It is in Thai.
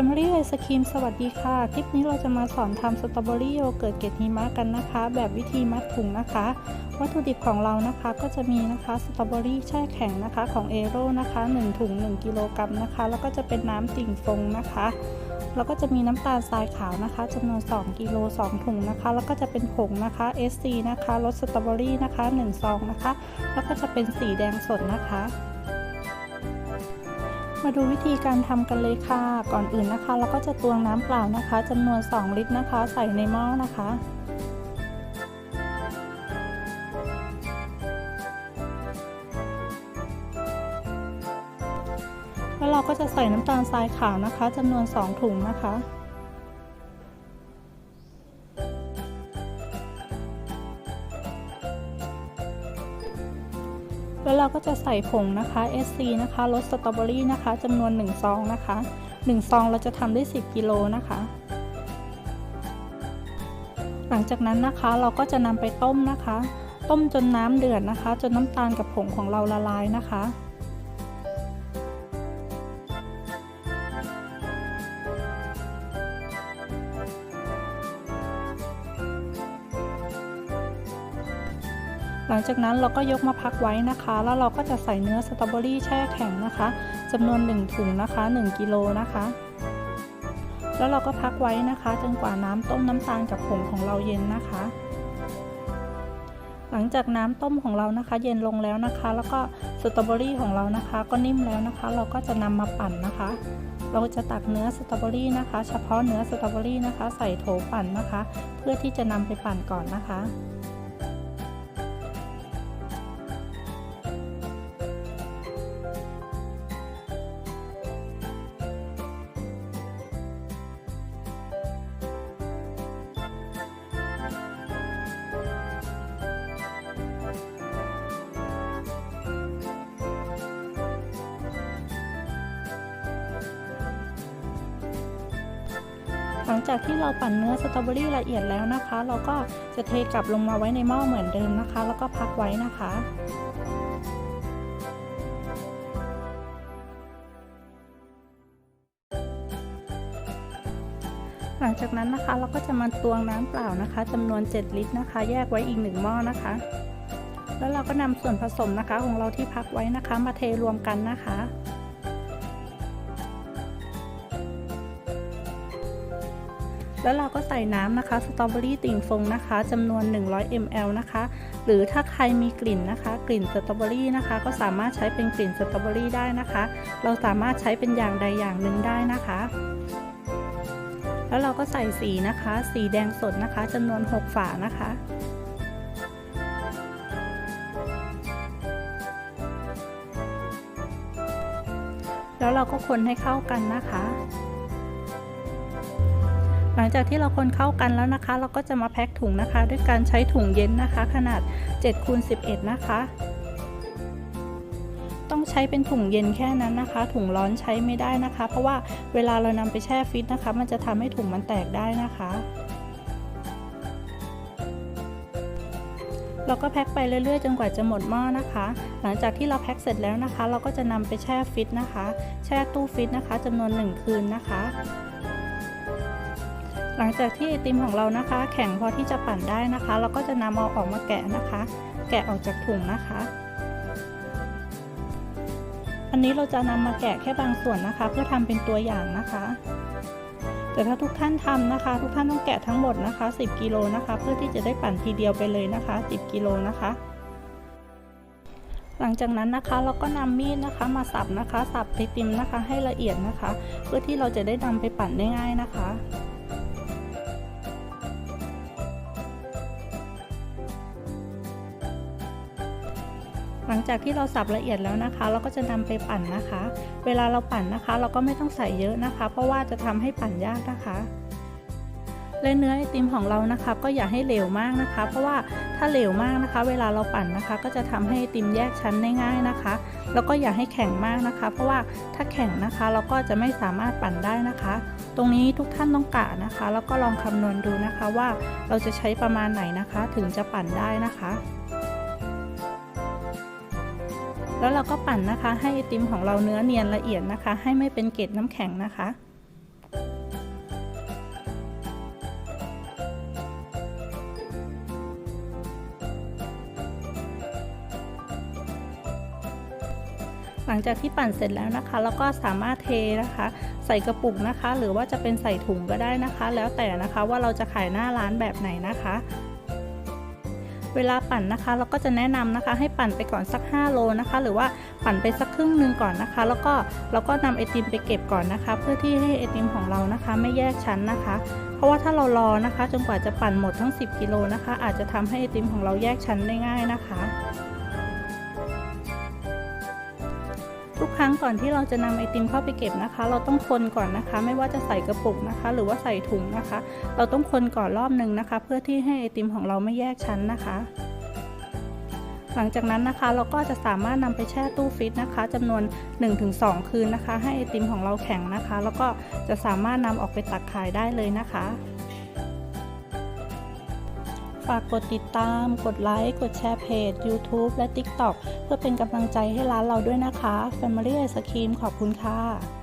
Family Ice Cream สวัสดีค่ะ คลิปนี้เราจะมาสอนทำสตรอเบอรี่โยเกิร์ตเกล็ดหิมะกันนะคะ แบบวิธีมัดถุงนะคะ วัตถุดิบของเรานะคะก็จะมีนะคะสตรอเบอรี่แช่แข็งนะคะของเอโรนะคะ1ถุง1กิโลกรัมนะคะ แล้วก็จะเป็นน้ำติ่งฟงนะคะ แล้วก็จะมีน้ำตาลทรายขาวนะคะจำนวน 2 กิโล 2 ถุงนะคะ แล้วก็จะเป็นผงนะคะ SC นะคะรสสตรอเบอรี่นะคะ1ซองนะคะ แล้วก็จะเป็นสีแดงสดนะคะ มาดูวิธีการทำกันเลยค่ะ ก่อนอื่นนะคะ เราก็จะตวงน้ำเปล่านะคะจำนวน 2 ลิตรนะคะ ใส่ในหม้อนะคะ แล้วเราก็จะใส่น้ำตาลทรายขาวนะคะจำนวน 2 ถุงนะคะ แล้วเราก็จะใส่ผงนะคะ SC นะคะรสสตรอเบอรี่นะคะจำนวน1ซองนะคะ1ซองเราจะทำได้ 10กิโลนะคะ หลังจากนั้นนะคะเราก็จะนำไปต้มนะคะ ต้มจนน้ำเดือดนะคะ จนน้ำตาลกับผงของเราละลายนะคะ หลังจากนั้นเราก็ยกมาพักไว้นะคะ แล้วเราก็จะใส่เนื้อสตรอเบอรี่แช่แข็งนะคะจำนวน 1 ถุงนะคะ 1 กิโลนะคะ แล้วเราก็พักไว้นะคะ จนกว่าน้ำต้มน้ำตาลกับผงของเราเย็นนะคะ หลังจากน้ำต้มของเรานะคะ เย็นลงแล้วนะคะ แล้วก็สตรอเบอรี่ของเรานะคะ ก็นิ่มแล้วนะคะ เราก็จะนำมาปั่นนะคะเราจะตักเนื้อสตรอเบอรี่นะคะ เฉพาะเนื้อสตรอเบอรี่นะคะ ใส่โถปั่นนะคะ เพื่อที่จะนำไปปั่นก่อนนะคะ หลังจากที่เราปั่นเนื้อสตรอเบอรี่ละเอียดแล้วนะคะ เราก็จะเทกลับลงมาไว้ในหม้อเหมือนเดิมนะคะ แล้วก็พักไว้นะคะหลังจากนั้นนะคะเราก็จะมาตวงน้ำเปล่านะคะจำนวน 7 ลิตรนะคะ แยกไว้อีก 1 หม้อนะคะ แล้วเราก็นำส่วนผสมนะคะของเราที่พักไว้นะคะ มาเทรวมกันนะคะ แล้วเราก็ใส่น้ำนะคะสตรอเบอรี่ติ่งฟงนะคะจำนวน 100 ml นะคะ หรือถ้าใครมีกลิ่นนะคะ กลิ่นสตรอเบอรี่นะคะ ก็สามารถใช้เป็นกลิ่นสตรอเบอรี่ได้นะคะ เราสามารถใช้เป็นอย่างใดอย่างหนึ่งได้นะคะ แล้วเราก็ใส่สีนะคะ สีแดงสดนะคะจำนวน 6 ฝานะคะแล้วเราก็คนให้เข้ากันนะคะ หลังจากที่เราคนเข้ากันแล้วนะคะ เราก็จะมาแพ็คถุงนะคะ ด้วยการใช้ถุงเย็นนะคะ ขนาด7คูณ11 นะคะ ต้องใช้เป็นถุงเย็นแค่นั้นนะคะ ถุงร้อนใช้ไม่ได้นะคะ เพราะว่าเวลาเรานำไปแช่ฟิตนะคะ มันจะทำให้ถุงมันแตกได้นะคะเราก็แพ็คไปเรื่อยๆ จนกว่าจะหมดหม้อนะคะ หลังจากที่เราแพ็คเสร็จแล้วนะคะ เราก็จะนำไปแช่ฟิตนะคะ แช่ตู้ฟิตนะคะจำนวน 1 คืนนะคะ หลังจากที่ไอติมของเรานะคะ แข็งพอที่จะปั่นได้นะคะ เราก็จะนำเอาออกมาแกะนะคะ แกะออกจากถุงนะคะ อันนี้เราจะนำมาแกะแค่บางส่วนนะคะ เพื่อทำเป็นตัวอย่างนะคะ แต่ถ้าทุกท่านทำนะคะ ทุกท่านต้องแกะทั้งหมดนะคะ 10กิโลนะคะ เพื่อที่จะได้ปั่นทีเดียวไปเลยนะคะ 10กิโลนะคะหลังจากนั้นนะคะเราก็นำมีดนะคะมาสับนะคะ สับไอติมนะคะให้ละเอียดนะคะ เพื่อที่เราจะได้นำไปปั่นได้ง่ายนะคะ หลังจากที่เราสับละเอียดแล้วนะคะ เราก็จะนำไปปั่นนะคะ เวลาเราปั่นนะคะ เราก็ไม่ต้องใส่เยอะนะคะ เพราะว่าจะทำให้ปั่นยากนะคะและเนื้อไอติมของเรานะคะ ก็อย่าให้เหลวมากนะคะ เพราะว่าถ้าเหลวมากนะคะ เวลาเราปั่นนะคะ ก็จะทำให้ไอติมแยกชั้นได้ง่ายนะคะ แล้วก็อย่าให้แข็งมากนะคะ เพราะว่าถ้าแข็งนะคะ เราก็จะไม่สามารถปั่นได้นะคะ ตรงนี้ทุกท่านต้องกะนะคะ แล้วก็ลองคำนวณดูนะคะว่าเราจะใช้ประมาณไหนนะคะ ถึงจะปั่นได้นะคะ แล้วเราก็ปั่นนะคะ ให้ไอติมของเราเนื้อเนียนละเอียดนะคะ ให้ไม่เป็นเกล็ดน้ำแข็งนะคะหลังจากที่ปั่นเสร็จแล้วนะคะเราก็สามารถเทนะคะ ใส่กระปุกนะคะ หรือว่าจะเป็นใส่ถุงก็ได้นะคะ แล้วแต่นะคะว่าเราจะขายหน้าร้านแบบไหนนะคะ เวลาปั่นนะคะ เราก็จะแนะนำนะคะ ให้ปั่นไปก่อนสัก 5 โลนะคะ หรือว่าปั่นไปสักครึ่งหนึ่งก่อนนะคะ แล้วก็เราก็นำไอติมไปเก็บก่อนนะคะ เพื่อที่ให้ไอติมของเรานะคะ ไม่แยกชั้นนะคะ เพราะว่าถ้าเรารอนะคะ จนกว่าจะปั่นหมดทั้ง 10 กิโลนะคะ อาจจะทำให้ไอติมของเราแยกชั้นได้ง่ายนะคะ ทุกครั้งก่อนที่เราจะนำไอติมเข้าไปเก็บนะคะ เราต้องคนก่อนนะคะ ไม่ว่าจะใส่กระปุกนะคะ หรือว่าใส่ถุงนะคะ เราต้องคนก่อนรอบหนึ่งนะคะ เพื่อที่ให้ไอติมของเราไม่แยกชั้นนะคะหลังจากนั้นนะคะเราก็จะสามารถนำไปแช่ตู้ฟรีซนะคะจำนวน 1-2 คืนนะคะ ให้ไอติมของเราแข็งนะคะ แล้วก็จะสามารถนำออกไปตักขายได้เลยนะคะ ฝากกดติดตาม กดไลค์ กดแชร์เพจ YouTube และ TikTok เพื่อเป็นกำลังใจให้ร้านเราด้วยนะคะ Family Ice Cream ขอบคุณค่ะ